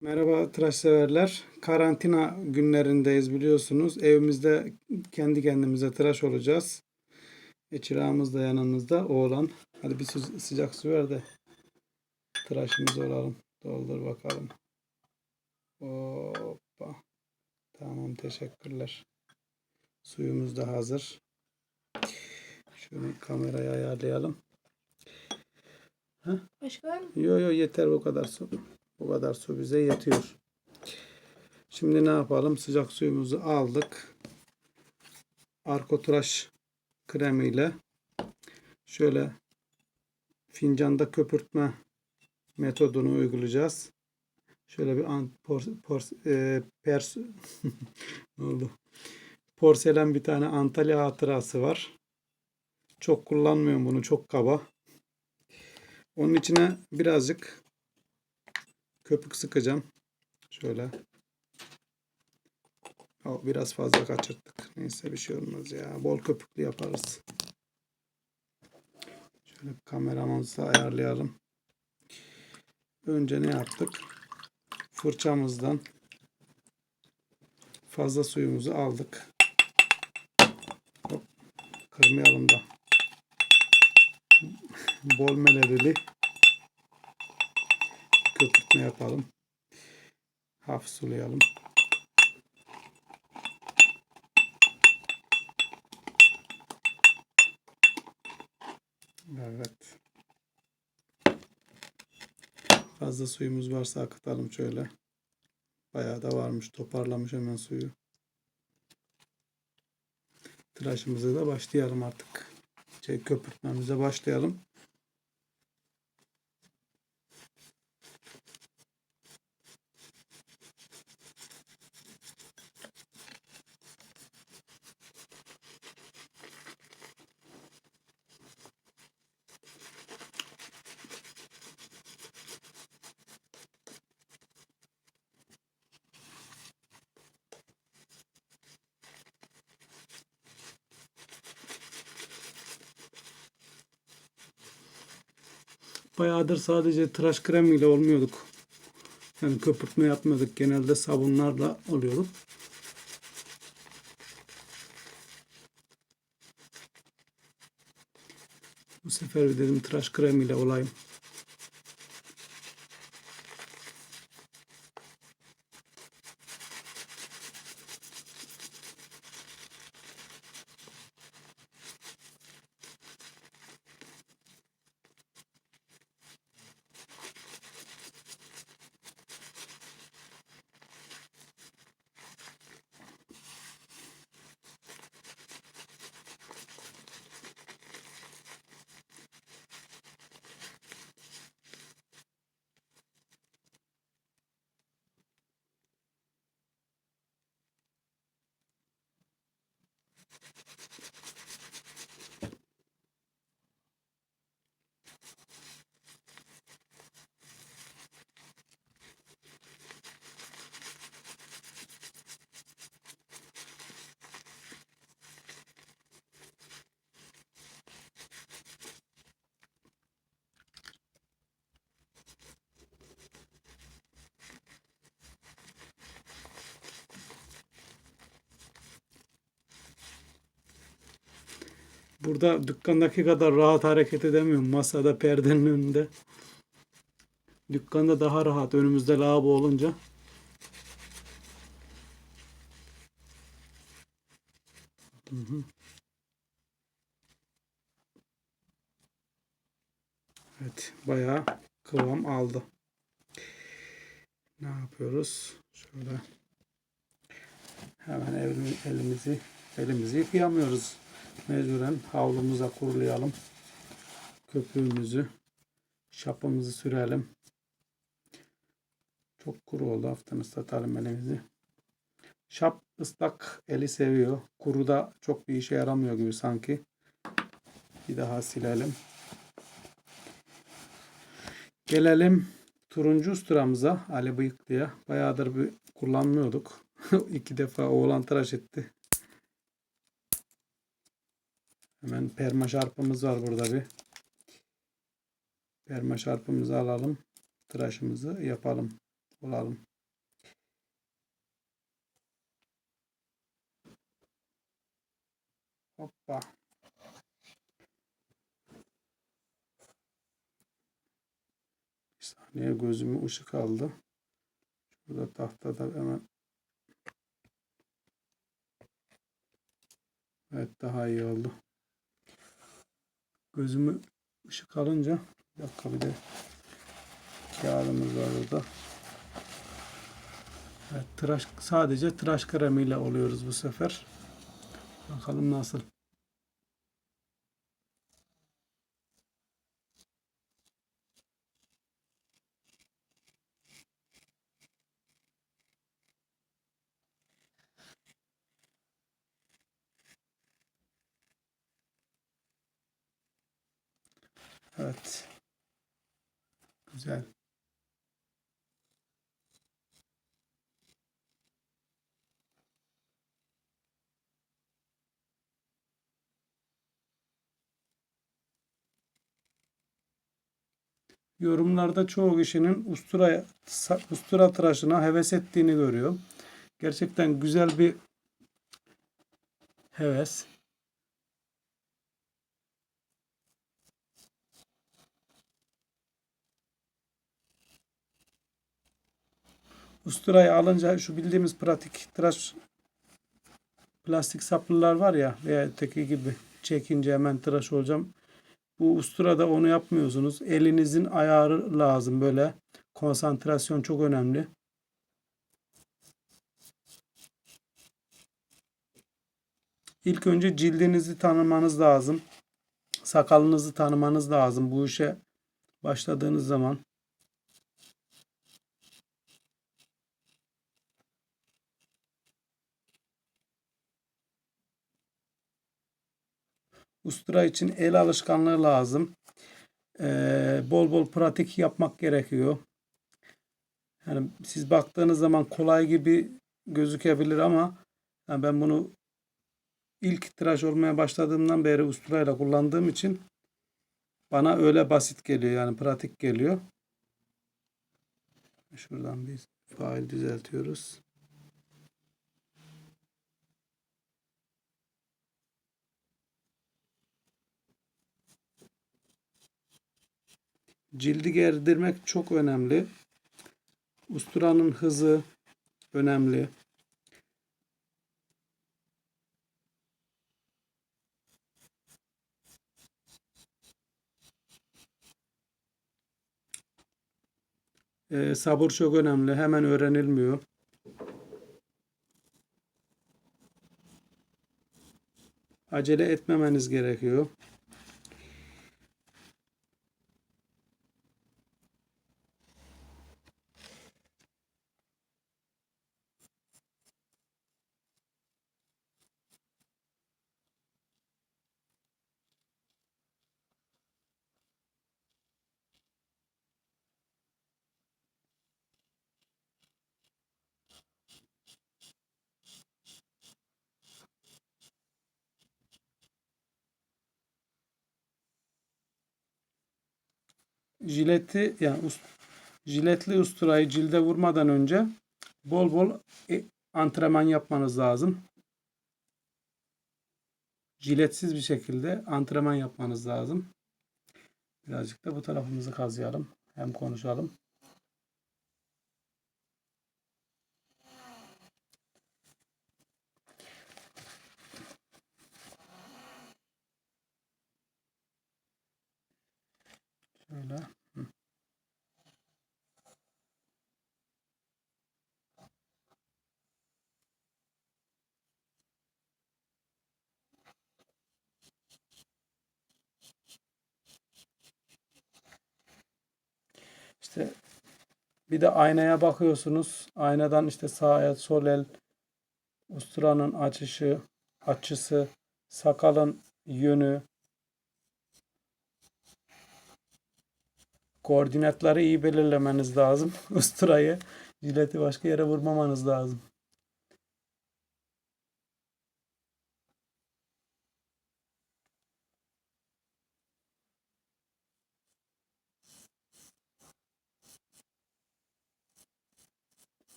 Merhaba tıraş severler. Karantina günlerindeyiz biliyorsunuz. Evimizde kendi kendimize tıraş olacağız. E, çırağımız da yanımızda oğlan. Hadi bir sı- sıcak su ver de tıraşımızı olalım. Doldur bakalım. Hoppa. Tamam teşekkürler. Suyumuz da hazır. Şöyle kamerayı ayarlayalım. Başka var mı? Yo yo yeter bu kadar su. Bu kadar su bize yetiyor. Şimdi ne yapalım? Sıcak suyumuzu aldık. Arkotraş kremiyle şöyle fincanda köpürtme metodunu uygulayacağız. Şöyle bir an, por, por- e, pers ne oldu? Porselen bir tane Antalya hatırası var. Çok kullanmıyorum bunu. Çok kaba. Onun içine birazcık köpük sıkacağım. Şöyle. O biraz fazla kaçırttık. Neyse bir şey olmaz ya. Bol köpüklü yaparız. Şöyle kameramızı ayarlayalım. Önce ne yaptık? Fırçamızdan fazla suyumuzu aldık. Hop, kırmayalım da. Bol melerili köpürtme yapalım. Hafif sulayalım. Evet. Fazla suyumuz varsa akıtalım şöyle. Bayağı da varmış. Toparlamış hemen suyu. Tıraşımıza da başlayalım artık. Şey, köpürtmemize başlayalım. Bayağıdır sadece tıraş kremiyle olmuyorduk. Yani köpürtme yapmıyorduk. Genelde sabunlarla oluyorduk. Bu sefer dedim tıraş kremiyle olayım. Burada dükkandaki kadar rahat hareket edemiyorum. Masada perdenin önünde. Dükkanda daha rahat. Önümüzde lavabo olunca. Hı hı. Evet, bayağı kıvam aldı. Ne yapıyoruz? Şöyle hemen elimi- elimizi elimizi yıkayamıyoruz. Mecburen havlumuza kurulayalım. Köpüğümüzü, şapımızı sürelim. Çok kuru oldu. Hafiften ıslatalım elimizi. Şap ıslak eli seviyor. Kuru da çok bir işe yaramıyor gibi sanki. Bir daha silelim. Gelelim turuncu usturamıza Ali Bıyıklı'ya. Bayağıdır bir kullanmıyorduk. İki defa oğlan tıraş etti. Hemen perma şarpımız var burada bir. Perma şarpımızı alalım. Tıraşımızı yapalım. Olalım. Hoppa. Bir saniye gözümü ışık aldı. Şurada tahtada hemen Evet daha iyi oldu. Gözümü ışık alınca bir dakika bir de kağıdımız var orada. Evet, tıraş sadece tıraş kremiyle oluyoruz bu sefer. Bakalım nasıl. Evet. Güzel. Yorumlarda çoğu kişinin ustura ustura tıraşına heves ettiğini görüyorum. Gerçekten güzel bir heves. Usturayı alınca şu bildiğimiz pratik tıraş plastik saplılar var ya veya öteki gibi çekince hemen tıraş olacağım. Bu usturada onu yapmıyorsunuz. Elinizin ayarı lazım böyle. Konsantrasyon çok önemli. İlk önce cildinizi tanımanız lazım. Sakalınızı tanımanız lazım bu işe başladığınız zaman. Ustura için el alışkanlığı lazım. Ee, bol bol pratik yapmak gerekiyor. Yani siz baktığınız zaman kolay gibi gözükebilir ama yani ben bunu ilk tıraş olmaya başladığımdan beri usturayla kullandığım için bana öyle basit geliyor yani pratik geliyor. Şuradan bir fail düzeltiyoruz. Cildi gerdirmek çok önemli. Usturanın hızı önemli. Ee, sabır çok önemli. Hemen öğrenilmiyor. Acele etmemeniz gerekiyor. Jileti yani ust, jiletli usturayı cilde vurmadan önce bol bol e, antrenman yapmanız lazım. Jiletsiz bir şekilde antrenman yapmanız lazım. Birazcık da bu tarafımızı kazıyalım. Hem konuşalım. Şöyle. Hı. İşte bir de aynaya bakıyorsunuz. Aynadan işte sağa sol el usturanın açışı, açısı, sakalın yönü, Koordinatları iyi belirlemeniz lazım. Usturayı jileti başka yere vurmamanız lazım.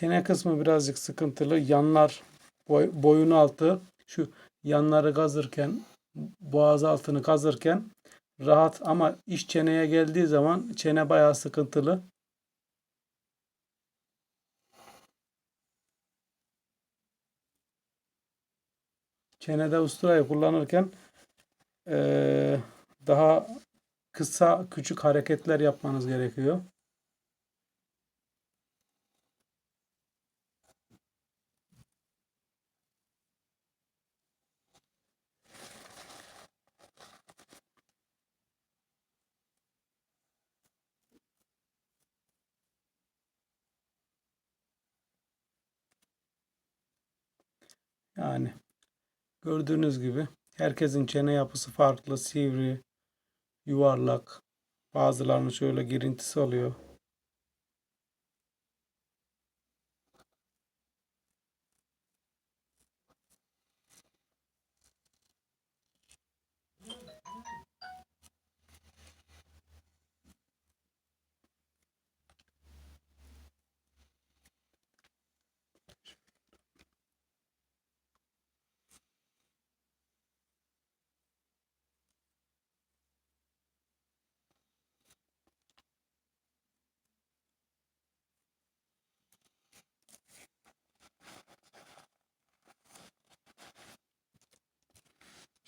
Çene kısmı birazcık sıkıntılı. Yanlar, boy, boyun altı, şu yanları kazırken, boğaz altını kazırken rahat ama iç çeneye geldiği zaman çene bayağı sıkıntılı. Çenede usturayı kullanırken eee, daha kısa küçük hareketler yapmanız gerekiyor. Yani gördüğünüz gibi herkesin çene yapısı farklı, sivri, yuvarlak. Bazılarının şöyle girintisi oluyor.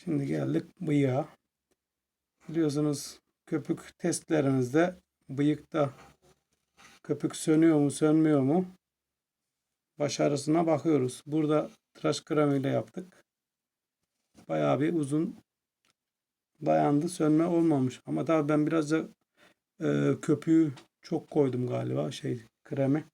Şimdi geldik bıyığa. Biliyorsunuz köpük testlerimizde bıyıkta köpük sönüyor mu sönmüyor mu başarısına bakıyoruz. Burada tıraş kremiyle yaptık. Bayağı bir uzun dayandı. Sönme olmamış. Ama tabii ben biraz da e, köpüğü çok koydum galiba şey kremi.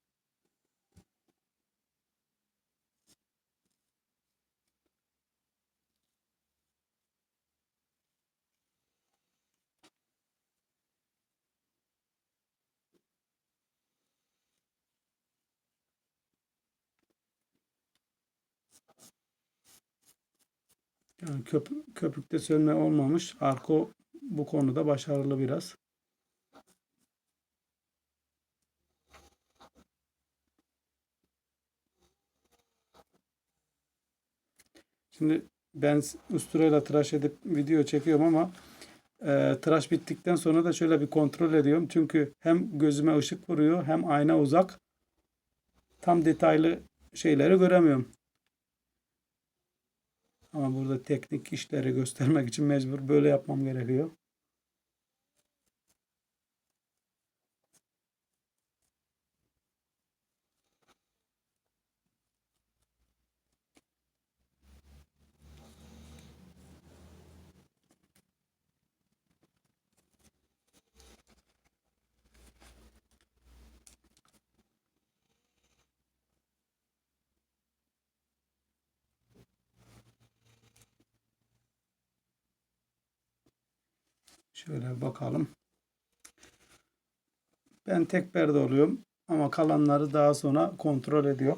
Köpük, köpükte sönme olmamış. Arko bu konuda başarılı biraz. Şimdi ben usturayla tıraş edip video çekiyorum ama e, tıraş bittikten sonra da şöyle bir kontrol ediyorum. Çünkü hem gözüme ışık vuruyor hem ayna uzak. Tam detaylı şeyleri göremiyorum. Ama burada teknik işleri göstermek için mecbur böyle yapmam gerekiyor. Şöyle bakalım. Ben tek perde oluyorum ama kalanları daha sonra kontrol ediyor.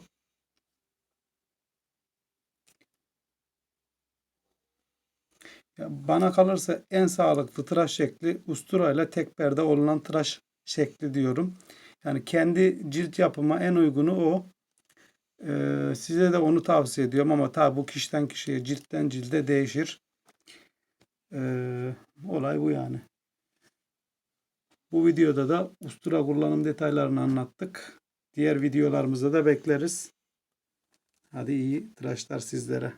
Bana kalırsa en sağlıklı tıraş şekli usturayla tek perde olunan tıraş şekli diyorum. Yani kendi cilt yapıma en uygunu o. Ee, size de onu tavsiye ediyorum ama tabi bu kişiden kişiye ciltten cilde değişir. Ee, olay bu yani. Bu videoda da ustura kullanım detaylarını anlattık. Diğer videolarımızda da bekleriz. Hadi iyi tıraşlar sizlere.